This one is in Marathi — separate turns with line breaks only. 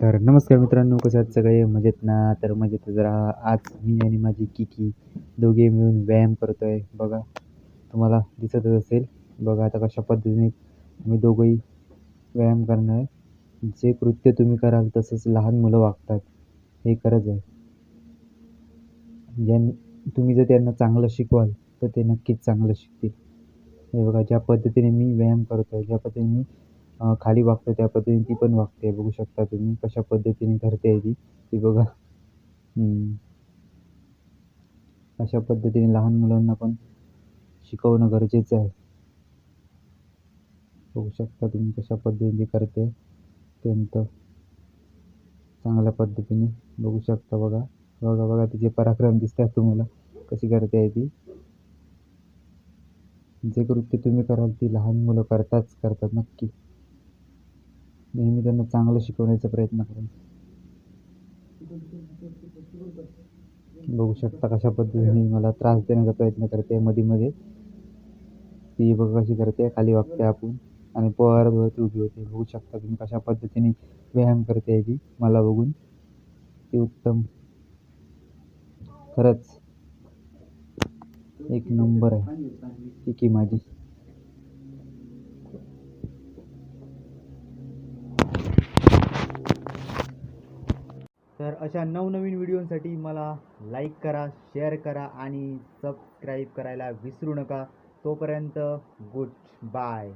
तर नमस्कार मित्रांनो कसं आहात सगळे? मजेत ना? तर मजेत जरा. आज मी आणि माझी किकी दोघे मिळून व्यायाम करतो आहे बघा तुम्हाला दिसतच असेल. बघा आता कशा पद्धतीने आम्ही दोघंही व्यायाम करणार. आहे जे कृत्य तुम्ही कराल तसंच लहान मुलं वागतात. हे खरंच आहे. ज्यां तुम्ही जर त्यांना चांगलं शिकवाल तर ते नक्कीच चांगलं शिकतील. हे बघा ज्या पद्धतीने मी व्यायाम करतो आहे ज्या पद्धतीने मी खाली वागतो त्या पद्धतीने ती पण वागते. बघू शकता तुम्ही कशा पद्धतीने करते ती. ती बघा. अशा पद्धतीने लहान मुलांना पण शिकवणं गरजेचं आहे. बघू शकता तुम्ही कशा पद्धतीने करते अत्यंत चांगल्या पद्धतीने बघू शकता बघा. बघा बघा तिचे पराक्रम दिसतात तुम्हाला. कशी करते आहे ती. जे कृत्य तुम्ही कराल ती लहान मुलं करताच करतात नक्की. नेहमी त्यांना चांगलं शिकवण्याचा प्रयत्न करेन. बघू शकता कशा पद्धतीने मला त्रास देण्याचा प्रयत्न करते मध्ये मध्ये ती बघ कशी करते खाली वागते आपण. आणि पोहारभरती उभी होते. बघू शकता तुम्ही कशा पद्धतीने व्यायाम करते ती मला बघून. ती उत्तम. खरंच एक नंबर आहे. ती की माझी तर अशा नवनवीन व्हिडिओसाठी मला लाईक करा शेअर करा आणि सबस्क्राईब करायला विसरू नका. तोपर्यंत गुड बाय